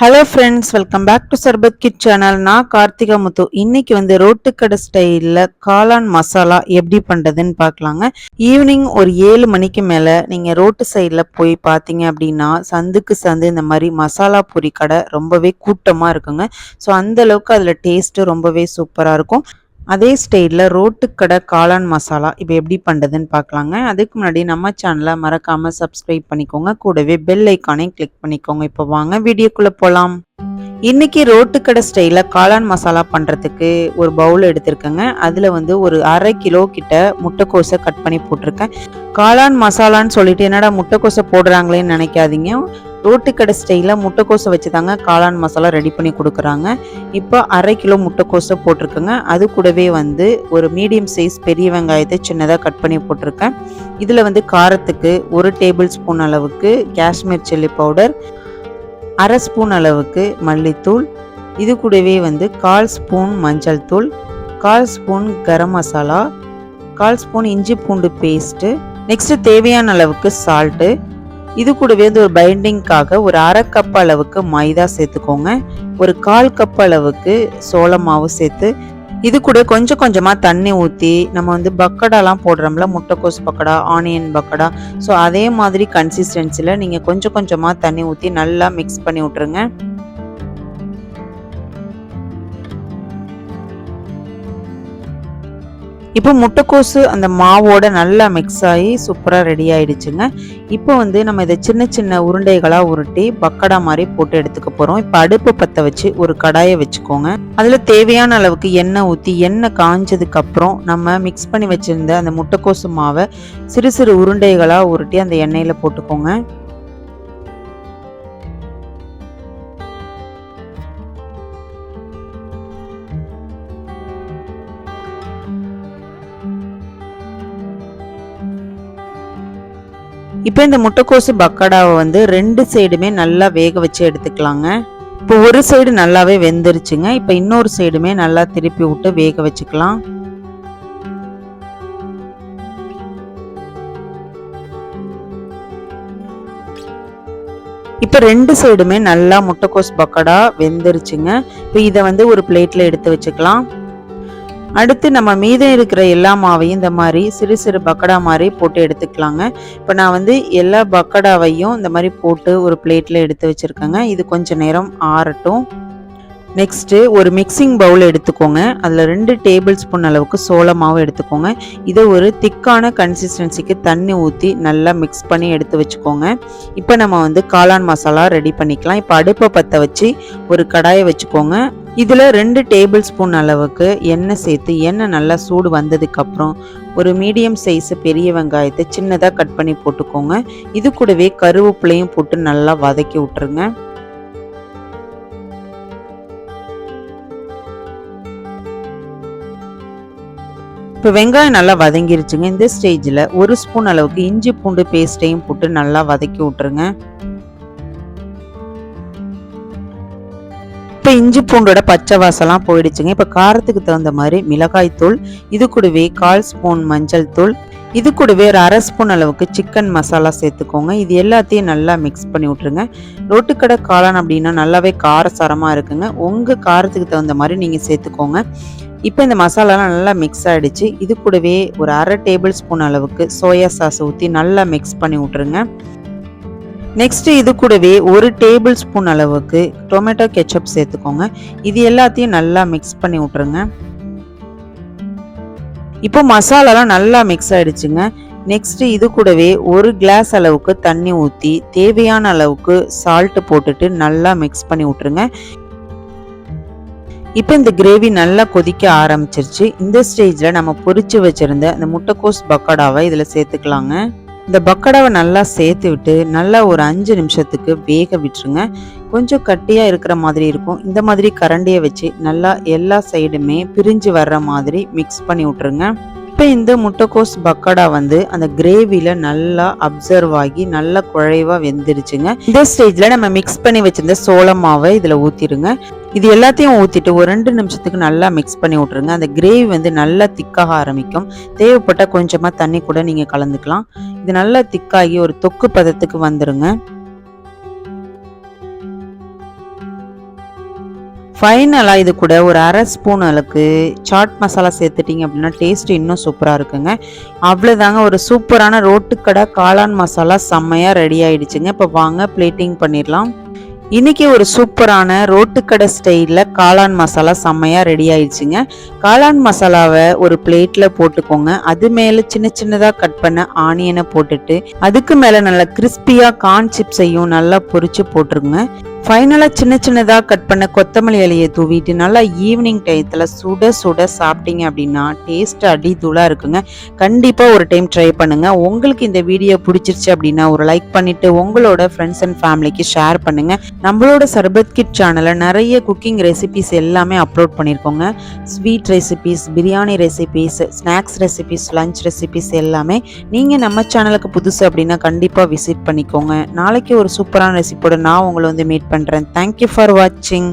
Hello friends welcome back to Sarbath kit channel நான் கார்த்திகா முத்து. இன்னைக்கு வந்து ரோட்டுக்கடை ஸ்டைலில் காளான் மசாலா எப்படி பண்ணுறதுன்னு பார்க்கலாங்க. ஈவினிங் ஒரு ஏழு மணிக்கு மேலே நீங்கள் ரோட்டு சைடில் போய் பார்த்தீங்க அப்படின்னா சந்துக்கு சந்து இந்த மாதிரி மசாலா பூரி கடை ரொம்பவே கூட்டமாக இருக்குங்க. ஸோ அந்த அளவுக்கு அதில் டேஸ்ட்டு ரொம்பவே சூப்பராக இருக்கும். அதே ஸ்டைலில் ரோட்டுக்கடை காளான் மசாலா இப்போ எப்படி பண்ணுறதுன்னு பார்க்கலாங்க. அதுக்கு முன்னாடி நம்ம சேனலை மறக்காமல் சப்ஸ்கிரைப் பண்ணிக்கோங்க. கூடவே பெல் ஐக்கானையும் கிளிக் பண்ணிக்கோங்க. இப்போ வாங்க வீடியோக்குள்ளே போகலாம் இன்றைக்கி ரோட்டுக்கடை ஸ்டைலில் காளான் மசாலா பண்ணுறதுக்கு ஒரு பவுல் எடுத்திருக்கேங்க. அதில் வந்து ஒரு அரை கிலோ கிட்ட முட்டைக்கோஸை கட் பண்ணி போட்டிருக்கேன். காளான் மசாலான்னு சொல்லிட்டு என்னடா முட்டைக்கோஸை போடுறாங்களேன்னு நினைக்காதீங்க. ரோட்டுக்கடை ஸ்டைலில் முட்டைக்கோஸை வச்சு தாங்க காளான் மசாலா ரெடி பண்ணி கொடுக்குறாங்க. இப்போ அரை கிலோ முட்டைக்கோஸை போட்டிருக்கேங்க. அது கூடவே வந்து ஒரு மீடியம் சைஸ் பெரிய வெங்காயத்தை சின்னதாக கட் பண்ணி போட்டிருக்கேன். இதில் வந்து காரத்துக்கு ஒரு டேபிள் ஸ்பூன் அளவுக்கு காஷ்மீர் சில்லி பவுடர் அரை ஸ்பூன் அளவுக்கு மல்லித்தூள் இது கூடவே வந்து கால் ஸ்பூன் மஞ்சள் தூள் கால் ஸ்பூன் கரம் மசாலா கால் ஸ்பூன் இஞ்சி பூண்டு பேஸ்ட்டு நெக்ஸ்ட்டு தேவையான அளவுக்கு சால்ட்டு இது கூடவே வந்து ஒரு பைண்டிங்காக ஒரு அரை கப் அளவுக்கு மைதா சேர்த்துக்கோங்க. ஒரு கால் கப் அளவுக்கு சோள மாவு சேர்த்து இது கூட கொஞ்சம் கொஞ்சமாக தண்ணி ஊற்றி நம்ம வந்து பக்கடாலாம் போடுறோம்ல முட்டைக்கோஸ் பக்கடா ஆனியன் பக்கடா ஸோ அதே மாதிரி கன்சிஸ்டன்சியில் நீங்கள் கொஞ்சம் கொஞ்சமாக தண்ணி ஊற்றி நல்லா மிக்ஸ் பண்ணி விட்ருங்க இப்போ முட்டைக்கோசு அந்த மாவோட நல்லா மிக்ஸ் ஆகி சூப்பராக ரெடி ஆயிடுச்சுங்க. இப்போ வந்து நம்ம இதை சின்ன சின்ன உருண்டைகளாக உருட்டி பக்கடா மாதிரி போட்டு எடுத்துக்க போகிறோம் இப்போ அடுப்பு பற்ற வச்சு ஒரு கடாயை வச்சுக்கோங்க. அதில் தேவையான அளவுக்கு எண்ணெய் ஊற்றி எண்ணெய் காஞ்சதுக்கப்புறம் நம்ம மிக்ஸ் பண்ணி வச்சுருந்த அந்த முட்டைக்கோசு மாவை சிறு சிறு உருண்டைகளாக உருட்டி அந்த எண்ணெயில் போட்டுக்கோங்க. இப்போ இந்த முட்டைக்கோசு பக்கடாவை வந்து ரெண்டு சைடுமே நல்லா வேக வச்சு எடுத்துக்கலாங்க. இப்போ ஒரு சைடு நல்லாவே வெந்துருச்சுங்க. இப்போ இன்னொரு சைடுமே நல்லா திருப்பி விட்டு வேக வச்சுக்கலாம். இப்போ ரெண்டு சைடுமே நல்லா முட்டைக்கோஸ் பக்கடா வெந்துருச்சுங்க. இப்போ இதை வந்து ஒரு பிளேட்டில் எடுத்து வச்சுக்கலாம். அடுத்து நம்ம மீதம் இருக்கிற எல்லா மாவையும் இந்த மாதிரி சிறு சிறு பக்கடா மாதிரி போட்டு எடுத்துக்கலாங்க. இப்போ நான் வந்து எல்லா பக்கடாவையும் இந்த மாதிரி போட்டு ஒரு பிளேட்டில் எடுத்து வச்சுருக்கேங்க. இது கொஞ்சம் நேரம் ஆறட்டும். நெக்ஸ்ட்டு ஒரு மிக்சிங் பவுல் எடுத்துக்கோங்க. அதில் ரெண்டு டேபிள் ஸ்பூன் அளவுக்கு சோள மாவு எடுத்துக்கோங்க. இதை ஒரு திக்கான கன்சிஸ்டன்சிக்கு தண்ணி ஊற்றி நல்லா மிக்ஸ் பண்ணி எடுத்து வச்சுக்கோங்க. இப்போ நம்ம வந்து காளான் மசாலா ரெடி பண்ணிக்கலாம். இப்போ அடுப்பை பற்ற வச்சு ஒரு கடாயை வச்சுக்கோங்க. இதில் ரெண்டு டேபிள் ஸ்பூன் அளவுக்கு எண்ணெய் சேர்த்து எண்ணெய் நல்லா சூடு வந்ததுக்கப்புறம் ஒரு மீடியம் சைஸ் பெரிய வெங்காயத்தை சின்னதாக கட் பண்ணி போட்டுக்கோங்க. இது கூடவே கருவேப்பிலையும் போட்டு நல்லா வதக்கி விட்டுருங்க. இப்போ வெங்காயம் நல்லா வதங்கிருச்சுங்க. இந்த ஸ்டேஜில் ஒரு ஸ்பூன் அளவுக்கு இஞ்சி பூண்டு பேஸ்ட்டையும் போட்டு நல்லா வதக்கி விட்டுருங்க. இப்போ இஞ்சி பூண்டோட பச்சை வாசலாம் போயிடுச்சுங்க. இப்போ காரத்துக்கு தகுந்த மாதிரி மிளகாய் தூள் இது கூடவே கால் ஸ்பூன் மஞ்சள் தூள் இது கூடவே ஒரு அரை ஸ்பூன் அளவுக்கு சிக்கன் மசாலா சேர்த்துக்கோங்க. இது எல்லாத்தையும் நல்லா மிக்ஸ் பண்ணி விட்ருங்க ரோட்டுக்கடை காளான் அப்படின்னா நல்லாவே காரசாரமாக இருக்குங்க. உங்கள் காரத்துக்கு தகுந்த மாதிரி நீங்கள் சேர்த்துக்கோங்க. இப்போ இந்த மசாலாலாம் நல்லா மிக்ஸ் ஆகிடுச்சு இது கூடவே ஒரு அரை டேபிள் ஸ்பூன் அளவுக்கு சோயா சாஸ் ஊற்றி நல்லா மிக்ஸ் பண்ணி விட்ருங்க நெக்ஸ்ட்டு இது கூடவே ஒரு டேபிள் ஸ்பூன் அளவுக்கு டொமேட்டோ கெச்சப் சேர்த்துக்கோங்க. இது எல்லாத்தையும் நல்லா மிக்ஸ் பண்ணி விட்ருங்க இப்போ மசாலாலாம் நல்லா மிக்ஸ் ஆகிடுச்சுங்க நெக்ஸ்ட் இது கூடவே ஒரு கிளாஸ் அளவுக்கு தண்ணி ஊற்றி தேவையான அளவுக்கு சால்ட்டு போட்டுட்டு நல்லா மிக்ஸ் பண்ணி விட்ருங்க இப்போ இந்த கிரேவி நல்லா கொதிக்க ஆரம்பிச்சிருச்சு. இந்த ஸ்டேஜில் நம்ம பொரிச்சு வச்சுருந்த அந்த முட்டைக்கோஸ் பக்கோடாவை இதில் சேர்த்துக்கலாங்க. இந்த பக்கடாவை நல்லா சேர்த்து விட்டு நல்லா ஒரு அஞ்சு நிமிஷத்துக்கு வேக விட்டுருங்க. கொஞ்சம் கட்டியாக இருக்கிற மாதிரி இருக்கும். இந்த மாதிரி கரண்டியை வச்சு நல்லா எல்லா சைடுமே பிரிஞ்சு வர்ற மாதிரி மிக்ஸ் பண்ணி விட்ருங்க இப்போ இந்த முட்டைக்கோஸ் பக்கடா வந்து அந்த கிரேவியில் நல்லா அப்சர்வ் ஆகி நல்லா குழைவாக வெந்துருச்சுங்க. இந்த ஸ்டேஜில் நம்ம மிக்ஸ் பண்ணி வச்சிருந்த சோள மாவை இதில் ஊற்றிடுங்க இது எல்லாத்தையும் ஊற்றிட்டு ஒரு ரெண்டு நிமிஷத்துக்கு நல்லா மிக்ஸ் பண்ணி விட்ருங்க அந்த கிரேவி வந்து நல்லா திக்காக ஆரம்பிக்கும். தேவைப்பட்டால் கொஞ்சமாக தண்ணி கூட நீங்கள் கலந்துக்கலாம். இது நல்லா திக்காகி ஒரு தொக்கு பதத்துக்கு வந்துடுங்க ஃபைனலாக இது கூட ஒரு அரை ஸ்பூன் அளவுக்கு சாட் மசாலா சேர்த்துட்டிங்க அப்படின்னா டேஸ்ட் இன்னும் சூப்பராக இருக்குங்க. அவ்வளோதாங்க ஒரு சூப்பரான ரோட்டுக்கடை காளான் மசாலா செம்மையாக ரெடி ஆகிடுச்சுங்க இப்போ வாங்க பிளேட்டிங் பண்ணிடலாம். இன்றைக்கி ஒரு சூப்பரான ரோட்டுக்கடை ஸ்டைலில் காளான் மசாலா செம்மையாக ரெடி ஆயிடுச்சுங்க. காளான் மசாலாவை ஒரு பிளேட்டில் போட்டுக்கோங்க. அது மேலே சின்ன சின்னதாக கட் பண்ண ஆனியனை போட்டுட்டு அதுக்கு மேலே நல்லா கிறிஸ்பியாக கார்ன் சிப்ஸையும் நல்லா பொரிச்சு போட்டுருங்க. ஃபைனலாக சின்ன சின்னதாக கட் பண்ண கொத்தமல்லி இலையை தூவிட்டு நல்லா ஈவினிங் டயத்தில் சுட சுட சாப்பிட்டீங்க அப்படின்னா டேஸ்ட் அடி தூளாக இருக்குங்க. கண்டிப்பாக ஒரு டைம் ட்ரை பண்ணுங்கள் உங்களுக்கு இந்த வீடியோ பிடிச்சிருச்சு அப்படின்னா ஒரு லைக் பண்ணிவிட்டு உங்களோட ஃப்ரெண்ட்ஸ் அண்ட் ஃபேமிலிக்கு ஷேர் பண்ணுங்கள் நம்மளோட சர்பத் கிட் சேனலில் நிறைய குக்கிங் ரெசிபிஸ் எல்லாமே upload பண்ணியிருக்கோங்க sweet recipes biryani recipes snacks recipes lunch recipes எல்லாமே நீங்கள் நம்ம சேனலுக்கு புதுசு அப்படின்னா கண்டிப்பாக விசிட் பண்ணிக்கோங்க. நாளைக்கு ஒரு சூப்பரான ரெசிபியோட நான் உங்களை வந்து மீட் பண்ணுறேன். தேங்க்யூ ஃபார் வாட்சிங்